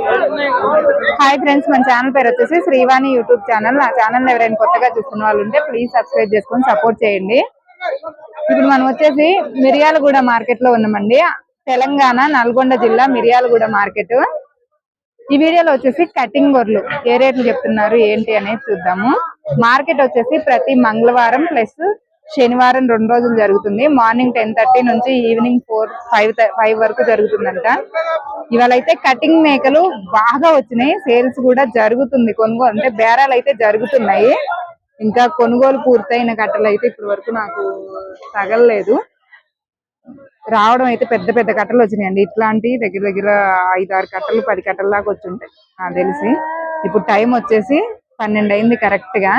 Hi friends మన channel పేరు వచ్చేసి శ్రీవాణి యూట్యూబ్ ఛానల్ నా ఛానల్ ఎవరైనా కొత్తగా చూస్తున్న వాళ్ళు ఉంటే ప్లీజ్ సబ్స్క్రైబ్ చేసుకొని సపోర్ట్ చేయండి. ఇప్పుడు మనం వచ్చేసి మిరియాలగూడ మార్కెట్లో ఉన్నామండి. తెలంగాణ నల్గొండ జిల్లా మిరియాలగూడ మార్కెట్ ఈ వీడియోలో వచ్చేసి కటింగ్ గొర్రెలు. ఏ రేట్లు చెప్తున్నారు ఏంటి అనేది చూద్దాము. మార్కెట్ వచ్చేసి ప్రతి మంగళవారం ప్లస్ శనివారం రెండు రోజులు జరుగుతుంది. మార్నింగ్ టెన్ థర్టీ నుంచి ఈవినింగ్ ఫోర్ ఫైవ్ ఫైవ్ వరకు జరుగుతుందంట. ఇవాళ అయితే కటింగ్ మేకలు బాగా వచ్చినాయి. సేల్స్ కూడా జరుగుతుంది. కొనుగోలు అంటే బేరాలు అయితే జరుగుతున్నాయి. ఇంకా కొనుగోలు పూర్తయిన కట్టలు అయితే ఇప్పటి వరకు నాకు తగలలేదు. రావడం అయితే పెద్ద పెద్ద కట్టలు వచ్చినాయండి. ఇట్లాంటి దగ్గర దగ్గర ఐదు ఆరు కట్టలు పది కట్టల దాకా వచ్చి ఉంటాయి. నాకు తెలిసి. ఇప్పుడు టైం వచ్చేసి పన్నెండు అయింది కరెక్ట్గా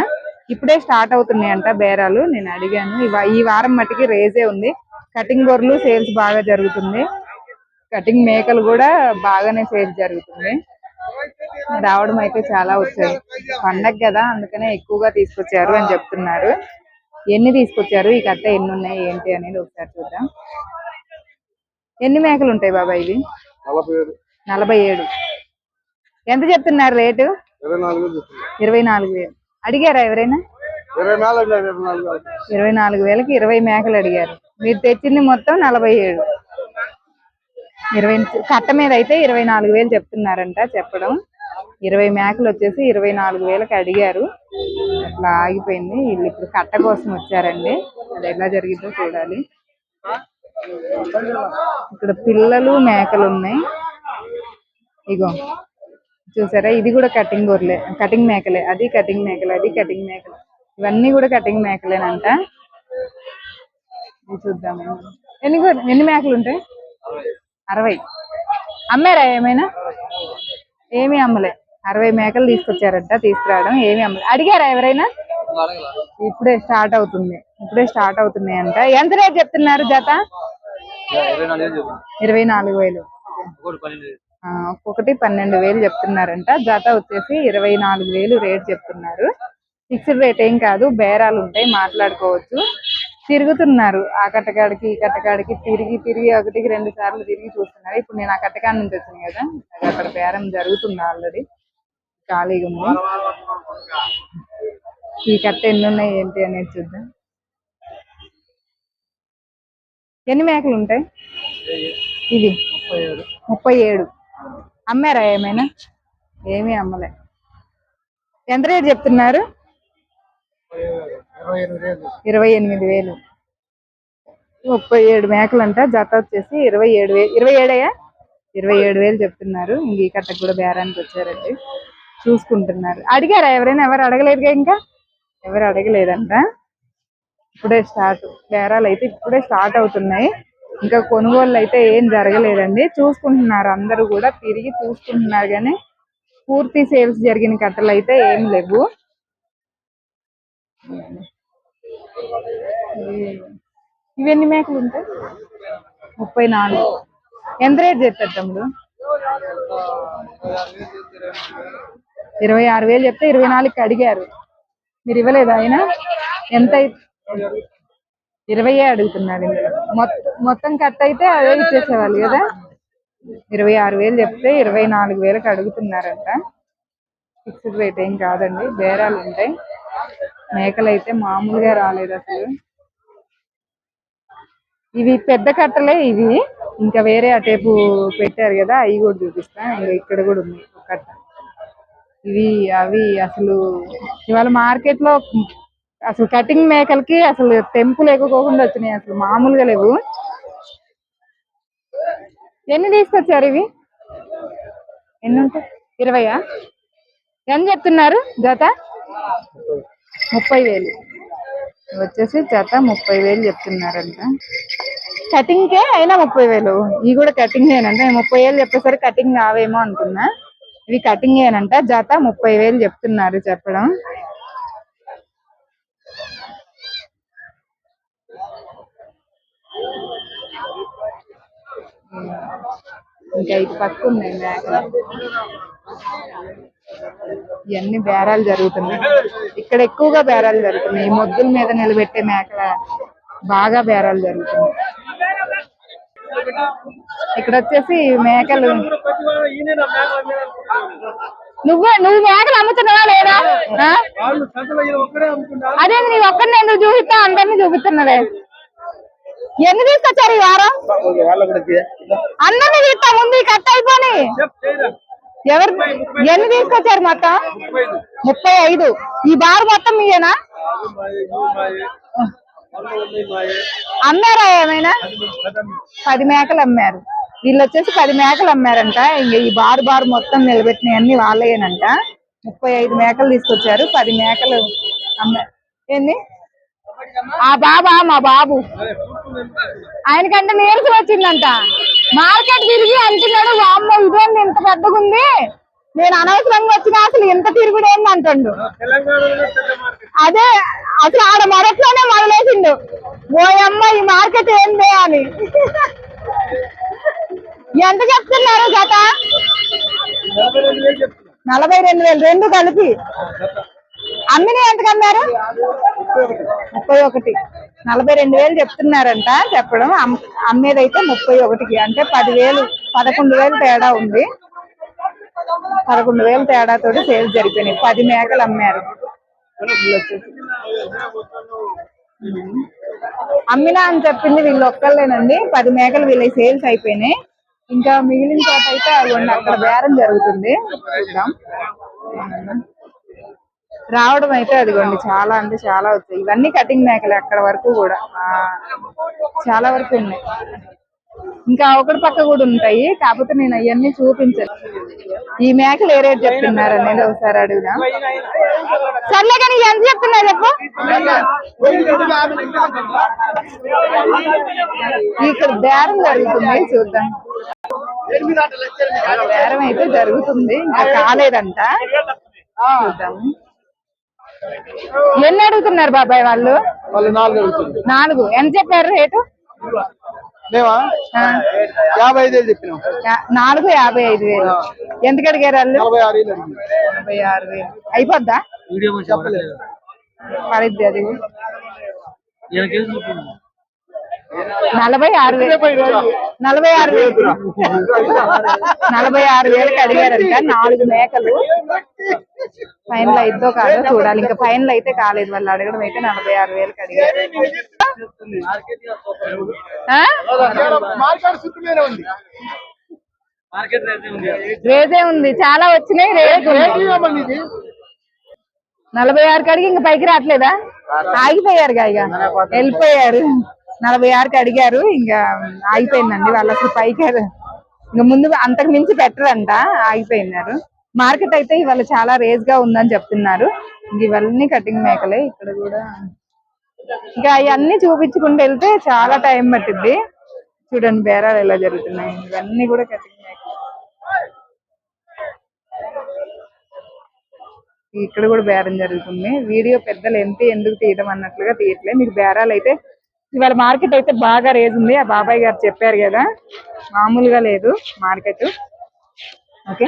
ఇప్పుడే స్టార్ట్ అవుతున్నాయంట బేరాలు. నేను అడిగాను ఈ వారం మట్టికి రేజే ఉంది. కటింగ్ గొర్రెలు సేల్స్ బాగా జరుగుతుంది. కటింగ్ మేకలు కూడా బాగానే సేల్స్ జరుగుతుంది. రావడం అయితే చాలా వచ్చాయి. పండగ కదా అందుకనే ఎక్కువగా తీసుకొచ్చారు అని చెప్తున్నారు. ఎన్ని తీసుకొచ్చారు? ఈ కట్ట ఎన్ని ఉన్నాయి ఏంటి అనేది ఒకసారి చూద్దాం. ఎన్ని మేకలు ఉంటాయి బాబా ఇవి? నలభై ఏడు. నలభై ఏడు. ఎంత చెప్తున్నారు రేటు? ఇరవై నాలుగు వేలు. అడిగారా ఎవరైనా. ఇరవై నాలుగు వేలకి ఇరవై మేకలు అడిగారు. మీరు తెచ్చింది మొత్తం నలభై ఏడు. ఇరవై కట్ట మీద అయితే ఇరవై నాలుగు వేలు చెప్తున్నారంట చెప్పడం. ఇరవై మేకలు వచ్చేసి ఇరవై నాలుగు వేలకి అడిగారు. అట్లా ఆగిపోయింది. వీళ్ళు ఇప్పుడు కట్ట కోసం వచ్చారండి. అది ఎలా జరిగిందో చూడాలి. ఇక్కడ పిల్లలు మేకలు ఉన్నాయి. ఇగో. చూసారా? ఇది కూడా కటింగ్ గొర్రెలే కటింగ్ మేకలే. అది కటింగ్ మేకలే. అది కటింగ్ మేకలే. ఇవన్నీ కూడా కటింగ్ మేకలేనంట. ఇది చూద్దాం ఎన్ని ఎన్ని మేకలు ఉంటాయి? అరవై. అమ్మారా ఏమైనా? ఏమీ అమ్మలే. అరవై మేకలు తీసుకొచ్చారంట తీసుకురావడం. ఏమీ అమ్మలే. అడిగారా ఎవరైనా? ఇప్పుడే స్టార్ట్ అవుతుంది. ఇప్పుడే స్టార్ట్ అవుతున్నాయి అంట. ఎంత రేట్ చెప్తున్నారు జత? ఇరవై నాలుగు వేలు. ఒకటి పన్నెండు వేలు. ఆ, ఒక్కొక్కటి పన్నెండు వేలు చెప్తున్నారంట. జత వచ్చేసి ఇరవై నాలుగు వేలు రేట్ చెప్తున్నారు. ఫిక్స్డ్ రేట్ ఏం కాదు బేరాలు ఉంటాయి మాట్లాడుకోవచ్చు. తిరుగుతున్నారు. ఆ కట్టకాడికి ఈ కట్టకాడికి తిరిగి తిరిగి ఒకటికి రెండు సార్లు తిరిగి చూస్తున్నారు. ఇప్పుడు నేను ఆ కట్టకాడ నుంచి వచ్చాను కదా అక్కడ బేరం జరుగుతుంది ఆల్రెడీ. ఖాళీగా ఉంది. ఈ కట్ట ఎన్ని ఉన్నాయి ఏంటి అనేది చూద్దాం. ఎన్ని మేకలు ఉంటాయి? ఇది ముప్పై ఏడు. ముప్పై ఏడు. అమ్మారా ఏమైనా? ఏమీ అమ్మలే. ఎంత రేటు చెప్తున్నారు? ఇరవై ఎనిమిది వేలు. ముప్పై ఏడు మేకలు అంట జత వచ్చేసి ఇరవై ఏడు వేలు ఇరవై ఏడయ్యా? ఇరవై ఏడు వేలు చెప్తున్నారు. ఇంక ఈ కట్టకు కూడా బేరానికి వచ్చారండి. చూసుకుంటున్నారు. అడిగారా ఎవరైనా? ఎవరు అడగలేదుగా ఇంకా? ఎవరు అడగలేదంట. ఇప్పుడే స్టార్ట్. బేరాలు అయితే ఇప్పుడే స్టార్ట్ అవుతున్నాయి. ఇంకా కొనుగోళ్ళు అయితే ఏం జరగలేదండి. చూసుకుంటున్నారు అందరూ కూడా తిరిగి చూసుకుంటున్నారు కానీ పూర్తి సేల్స్ జరిగిన కట్టలు అయితే ఏం లేవు. ఇవన్నీ మేకలు ఉంటాయి? ముప్పై నాలుగు. ఎంత రేట్ చెప్తారు తమ్ముడు? ఇరవై ఆరు వేలు చెప్తే ఇరవై నాలుగుకి అడిగారు. మీరు ఇవ్వలేదా ఆయన? ఎంత అయి- ఇరవై అడుగుతున్నారు మొత్తం మొత్తం కట్ అయితే అదే ఇచ్చేసేవాళ్ళు కదా? ఇరవై ఆరు వేలు చెప్తే ఇరవై నాలుగు వేలకు అడుగుతున్నారంట. ఫిక్స్డ్ రేట్ ఏం కాదండి బేరాలు ఉంటాయి. మేకలు అయితే మామూలుగా రాలేదు అసలు. ఇవి పెద్ద కట్టలే ఇవి. ఇంకా వేరే అటేపు పెట్టారు కదా అవి కూడా చూపిస్తా. ఇంకా ఇక్కడ కూడా ఉంది కట్ట. ఇవి అవి అసలు ఇవాళ మార్కెట్లో అసలు కటింగ్ మేకలకి అసలు తెంపు లేకపోకుండా వచ్చినాయి అసలు మామూలుగా లేవు. ఎన్ని తీసుకొచ్చారు ఇవి? ఎన్ని ఉంటాయి? ఇరవయా? ఎంత చెప్తున్నారు జత? ముప్పై వేలు. వచ్చేసి జత ముప్పై వేలు చెప్తున్నారంట. కటింగ్కే అయినా ముప్పై వేలు. ఇవి కూడా కటింగ్ ఏనంట ముప్పై వేలు చెప్పేసరి కటింగ్ కావేమో అనుకున్నా. ఇవి కటింగ్ ఏనంట జత ముప్పై వేలు చెప్తున్నారు చెప్పడం. ఇంకా ఇటు పక్క ఉన్నాయి మేకలు ఇవన్నీ బేరాలు జరుగుతున్నాయి. ఇక్కడ ఎక్కువగా బేరాలు జరుగుతున్నాయి. ఈ మొద్దుల మీద నిలబెట్టే మేకల బాగా బేరాలు జరుగుతున్నాయి. ఇక్కడ వచ్చేసి మేకలు. నువ్వే నువ్వు మేకలు అమ్ముతున్నావా లేదా? ఒక్కడే అదే నీ ఒక్కరిని నేను చూపిస్తా అందరిని చూపిస్తున్నదే ఎన్ని తీసుకొచ్చారు ఈ వారం? అందరిని తీస్తా ముందు కట్ అయిపోని. ఎవరు ఎన్ని తీసుకొచ్చారు మొత్తం? ముప్పై ఐదు. ఈ బార్ మొత్తం మీయేనా? అమ్మారా ఏమైనా? పది మేకలు అమ్మారు. వీళ్ళు వచ్చేసి పది మేకలు అమ్మారంట. ఇంక ఈ బార్ బార్ మొత్తం నిలబెట్టినవి అన్ని వాళ్ళేనంట ముప్పై ఐదు మేకలు తీసుకొచ్చారు పది మేకలు అమ్మారు ఏంది? ఆ బాబా మా బాబు. ఆయనకంటే నీరసం వచ్చిందంట. మార్కెట్ తిరిగి అంటున్నాడు వామ్మ ఇదేంది ఇంత పెద్దగా ఉంది? నేను అనవసరంగా వచ్చిన అసలు ఇంత తిరుగుడు ఏంది? అంటుండు. అదే అసలు ఆడ మొదట్లోనే మొదలేసిండు. ఓయమ్మ ఈ మార్కెట్ ఏంది? అని. ఎంత చెప్తున్నారు గత నలభై రెండు వేలు రెండు కలిపి. అమ్మిని ఎంత కమ్మారు? ముప్పై ఒకటి. నలభై రెండు వేలు చెప్తున్నారంట చెప్పడం. అమ్- అమ్మేదైతే ముప్పై ఒకటికి అంటే పదివేలు పదకొండు వేలు తేడా ఉంది. పదకొండు వేలు తేడాతోటి సేల్స్ జరిగిపోయినాయి. పది మేకలు అమ్మారు. అమ్మినా అని చెప్పింది వీళ్ళు ఒక్కళ్ళేనండి. పది మేకలు వీళ్ళ సేల్స్ అయిపోయినాయి. ఇంకా మిగిలిన చోట అయితే అక్కడ బేరం జరుగుతుంది. చూద్దాం. రావడం అయితే అదిగోండి చాలా అంటే చాలా అవుతాయి. ఇవన్నీ కటింగ్ మేకలు అక్కడ వరకు కూడా. చాలా వరకు ఉన్నాయి. ఇంకా ఒకటి పక్క కూడా ఉంటాయి. కాకపోతే నేను అవన్నీ చూపించను. ఈ మేకలు ఏ రేట్ చెప్తున్నారు అనేది ఒకసారి అడుగుదాం. సర్లే కానీ ఎంత చెప్తున్నారు చెప్పు. ఇక్కడ బేరం జరుగుతుంది చూద్దాం. బేరం అయితే జరుగుతుంది. ఇంకా కాలేదంట. చూద్దాము ఎన్ని అడుగుతున్నారు బాబాయ్ వాళ్ళు? వాళ్ళు నాలుగు నాలుగు. ఎంత చెప్పారు రేటు? మేమా? యాభై ఐదు వేలు చెప్పినాం. యా- నాలుగు యాభై ఐదు వేలు. ఎందుకు అడిగారు వాళ్ళు? నలభై ఆరు వేలు యాభై ఆరు వేలు. అయిపోద్దా? వీడియో చెప్పలేదు. పడిద్ది అది. నలభై ఆరు వేలు. నలభై ఆరు వేలు. నలభై ఆరు వేలకు అడిగారంట. నాలుగు మేకలు. ఫైనల్ అయిద్దో కాదో చూడాలి. ఇంకా ఫైనల్ అయితే కాలేదు. వాళ్ళు అడగడం అయితే నలభై ఆరు వేలకు అడిగారు. రేజే ఉంది. చాలా వచ్చినాయి రేట్. నలభై ఆరు కడిగి ఇంకా పైకి రావట్లేదా ఆగిపోయారు ఇక. వెళ్ళిపోయారు. నలభై ఆరుకి అడిగారు. ఇంకా ఆగిపోయిందండి. వాళ్ళు అసలు పైకి ఇంకా ముందు అంతకు మించి పెట్టరంట. ఆగిపోయినారు. మార్కెట్ అయితే ఇవాళ చాలా రేజ్గా ఉందని చెప్తున్నారు. ఇవన్నీ కటింగ్ మేకలే ఇక్కడ కూడా. ఇంకా అవన్నీ చూపించుకుంటూ వెళ్తే చాలా టైం పట్టింది చూడండి బేరాలు ఎలా జరుగుతున్నాయి. ఇవన్నీ కూడా కటింగ్ మేకలే. ఇక్కడ కూడా బేరం జరుగుతుంది. వీడియో పెద్దలు ఎంత ఎందుకు తీయడం అన్నట్లుగా తీయట్లే. మీకు బేరాలు అయితే ఇవాళ మార్కెట్ అయితే బాగా రేజ్ ఉంది. ఆ బాబాయ్ గారు చెప్పారు కదా. మామూలుగా లేదు మార్కెట్. ఓకే?